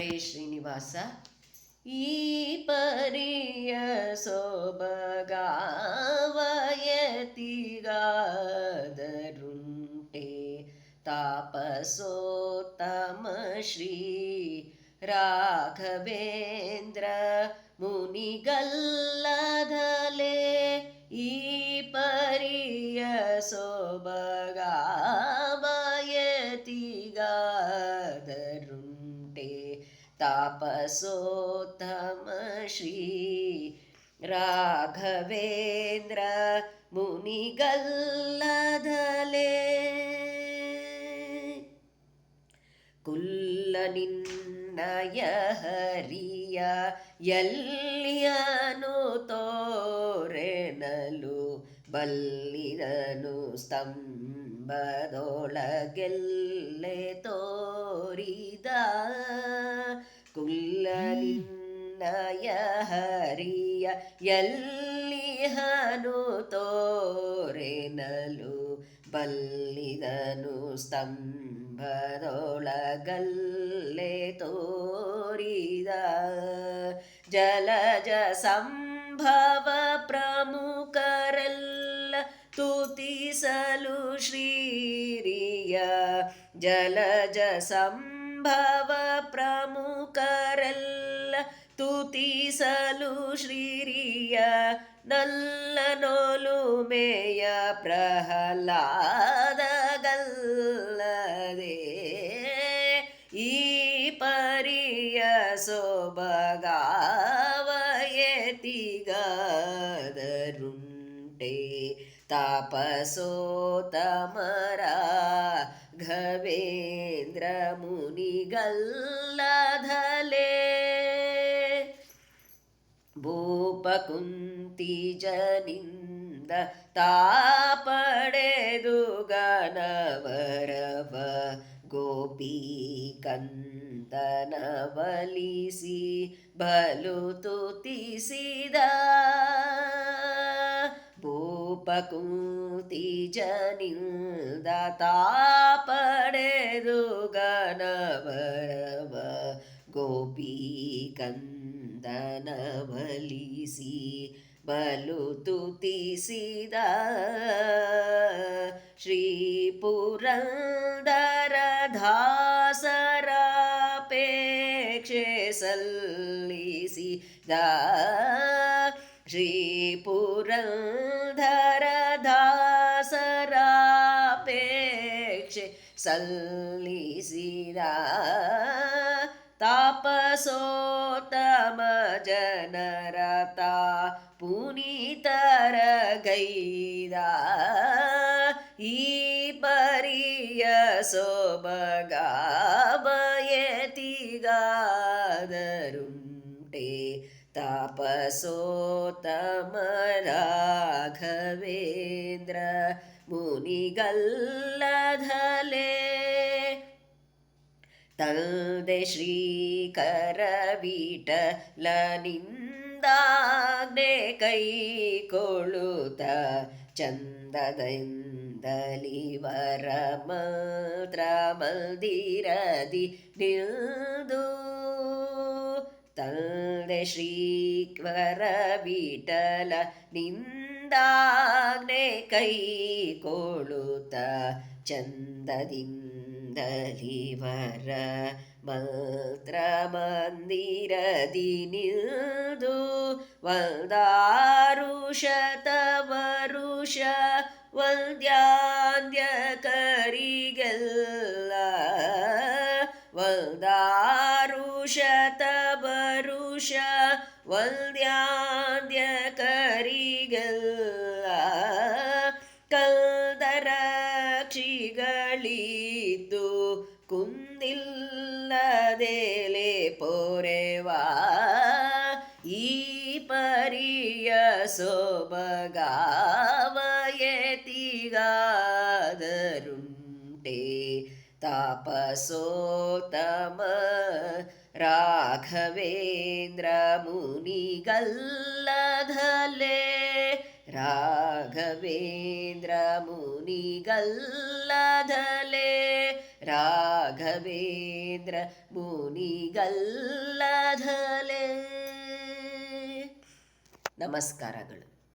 ಹರೇ ಶ್ರೀನಿವಾಸ. ಈ ಪರಿಯ ಸೊಬಗಾವಯತಿಗಾದರುಂಟೆ ತಾಪಸೋತ್ತಮ ಶ್ರೀ ರಾಘವೇಂದ್ರ ಮುನಿಗಲ್ಲದಲೆ ಈ ಪರಿಯ ಸೊಬಗಾವಯತಿಗಾದರುಂಟೆ ತಾಪಸೋತ್ತಮ ಶ್ರೀ ರಾಘವೇಂದ್ರ ಮುನಿಗಲ್ಲದಲೆ. ಕುಲ್ಲ ನಿನ್ನಯ ಹರಿಯ ಎಲ್ಲಿಯನು ತೋರೆನಲು ಬಲ್ಲಿದನು ಸ್ತಂಭದೊಳಗೆಲ್ಲೆ ತೋರಿದ ಕುಲ್ಲ ಹರಿಯ ಎಲ್ಲಿಹನು ತೋರೆನಲು ಬಲ್ಲಿದನು ಸ್ತಂಭದೊಳಗಲ್ಲೆ ತೋರಿದ. ಜಲಜ ಸಂಭವ ಪ್ರಮುಖರಲ್ಲ ತುತಿಸಲು ಶ್ರೀರಿಯ ಜಲಜ ಸಂಭವ ಪ್ರಮುಖರೆಲ್ಲ ತುತಿಸಲು ಶ್ರೀರಿಯ ನಲ್ಲನೋಲು ಮೇಯ ಪ್ರಹ್ಲಾದಗಲ್ಲದೆ. ಈ ಪರಿಯ ಸೊಬಗಾವಯತಿಗಾದರುಂಟೆ. ತಾಪಸೋತಮರ ಘವೇಂದ್ರ ಮುನಿಗಲ್ಲಧಲೆ ಭೂಪಕುಂತಿ ಜನಿಂದ ತಾಪಡೆದು ಗನವರವ ಗೋಪಿ ಕಂದನ ಬಲಿಸಿ ಬಲು ತುತಿಸಿದ ಭೂಪಕುಂತಿ ಜನಿಂದ ತಾಪಡೆದು ಗನವರವ ಗೋಪಿ ಕಂದನ ಬಲಿಸಿ ಬಲು ತುತಿಸಿದ ಶ್ರೀ ಪುರಂದರ ದಾಸರಾಪೇಕ್ಷೆ ಸಲ್ಲಿಸಿದ ಶ್ರೀ ಪುರಂದರ ದಾಸರಾಪೇಕ್ಷೆ ಸಲ್ಲಿಸಿದ ತಾಪಸೋತ್ತಮ ಜನರತ ಪುನೀತರ ಗೈದ ಈ ಪರಿಯ ಸೊಬಗಾಬಯತಿಗಾದರುಂಟೆ ತಾಪಸೋತ್ತಮ ರಾಘವೇಂದ್ರ ಮುನಿಗಲ್ಲಧಲೆ ತಂದೆ ಶ್ರೀಕರವಿಟಲನಿಂದಾಗ್ನೆ ಕೈ ಕೊಳುತ ಚಂದದಿಂದಲಿ ವರ ಮಂತ್ರ ಮಂದಿರದಿ ನಿಲ್ದು. ತಂದೆ ಶ್ರೀಕರ ವಿಠಲ ನಿಂದಾಗ್ನೆ ಕೈ ಕೊಳುತ್ತ ಚಂದದಿಂದಲಿವರ ಮಂತ್ರ ಮಂದಿರದಿ ನಿಲ್ದು ವಂದಾರು ಶತವರುಷ ವಂದ್ಯಾಂದ್ಯ ವಂದ್ಯಾಂದ್ಯ ಕರಿಗೆಲ್ಲ ಕಲ್ದರಕ್ಷಿಗಳಿದ್ದು ಕುಂದಿಲ್ಲದೆಲೆ ಪೊರೆವಾ ಈ ಪರಿಯ ಸೊಬಗಾವಯತಿಗಾದರುಂಟೆ ತಾಪಸೋತ್ತಮ ರಾಘವೇಂದ್ರ ಮುನಿಗಲ್ಲಧಲೆ ರಾಘವೇಂದ್ರ ಮುನಿಗಲ್ಲಧಲೆ ರಾಘವೇಂದ್ರ ಮುನಿಗಲ್ಲಧಲೆ ನಮಸ್ಕಾರಗಳು.